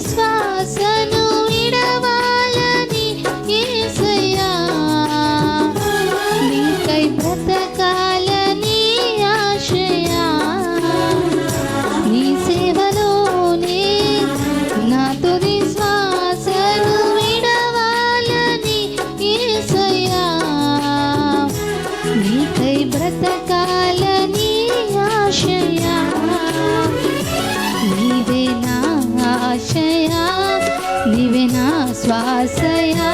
శ్వాసను విడవాలని ఏసయ్యా. నీకై బ్రతకాలని ఆశయా. నీ సేవలోనే నా తుది శ్వాసను విడవాలని ఏసయ్యా. నీకై బ్రతకాలని ఆశయా. నీవే నా ఆశ శ్వాసయా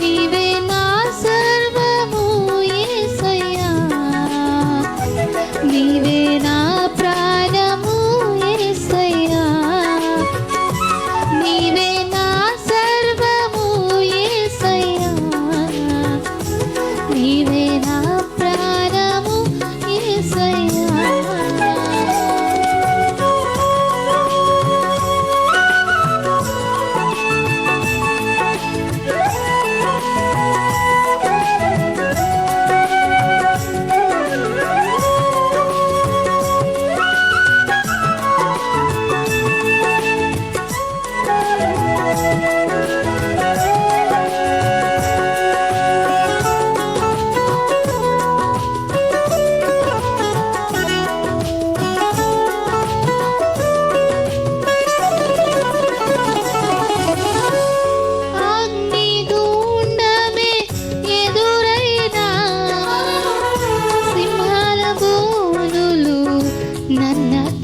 నీవే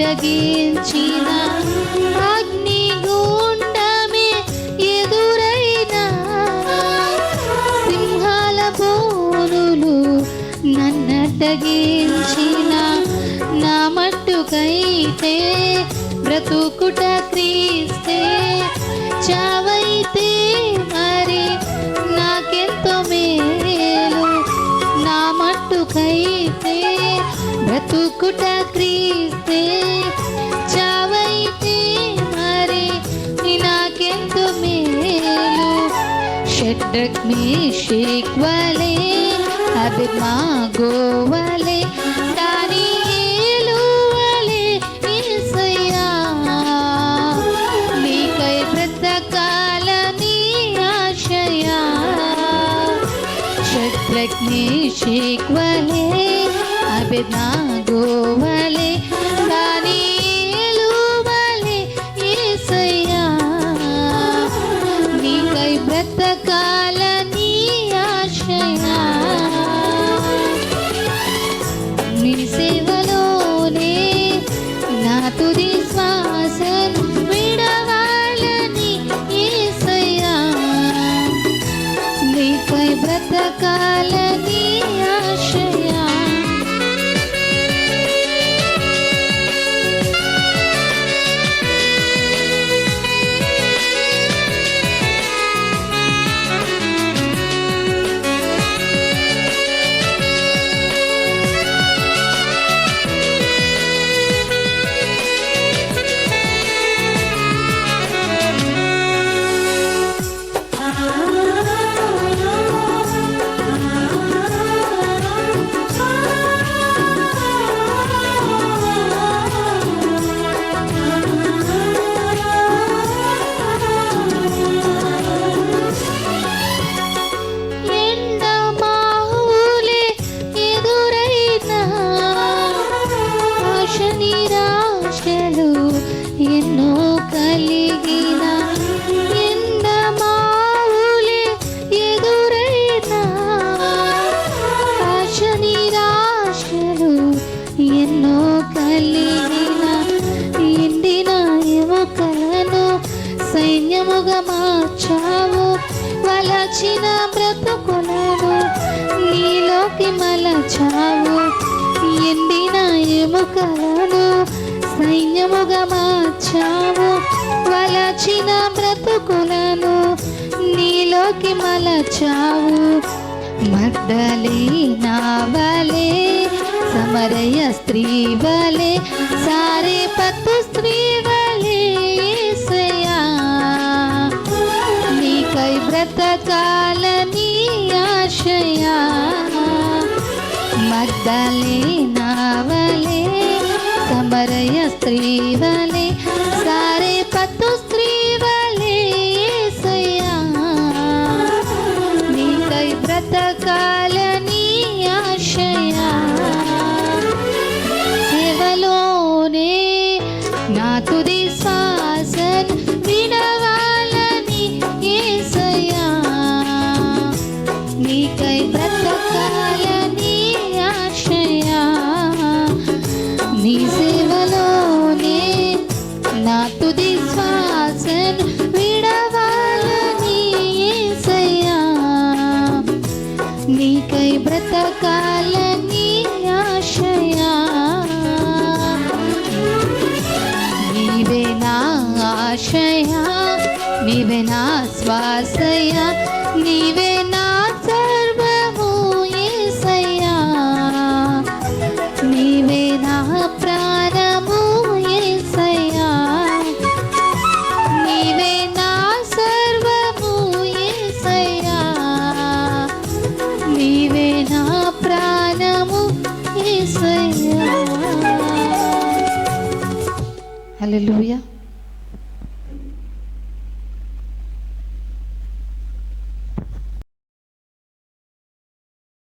నన్నటగించిన అగ్నిగుండమే ఎదురైనా సింహాల బోనులు నన్నటగించిన నా మట్టుకైతే బ్రతుకుట క్రీస్తే చావైతే మరి నాకెంతో మేలు నా మట్టుకైతే బ్రతుకుట క్రీ షడ్రక్ మేషిక్ వలే అభిమా గోవలే. దానియేలు వలే యేసయ్యా నీకై బ్రతకాలని ఆశయా. షడ్రక్ మేషిక్ వలే గోవలే. తుది శ్వాస వలచిన బ్రతుకులను నీలోకి మలచావు. ఎండిన ఎముకలను సైన్యముగా మార్చావు. వలచిన బ్రతుకులను నీలోకి మలచావు. మద్దలే నావలే సమరయ స్త్రీ వలే సారే పత్తు స్త్రీ బ్రతకాలని ఆశయా? మద్దలే నావలే సమరయ స్త్రీవలే సారే పత్తు స్త్రీవలే నీకై బ్రతకాలని ఆశయా. సేవలోనే నా తుది శ్వాసన్ వినా ఆశయా నీవే నా శ్వాసయా నీవే నా సర్వము యేసయ్యా నీవే నా ప్రాణము యేసయ్యా నీవే నా సర్వము యేసయ్యా నీవే నా ప్రాణము యేసయ్యా హల్లెలూయా.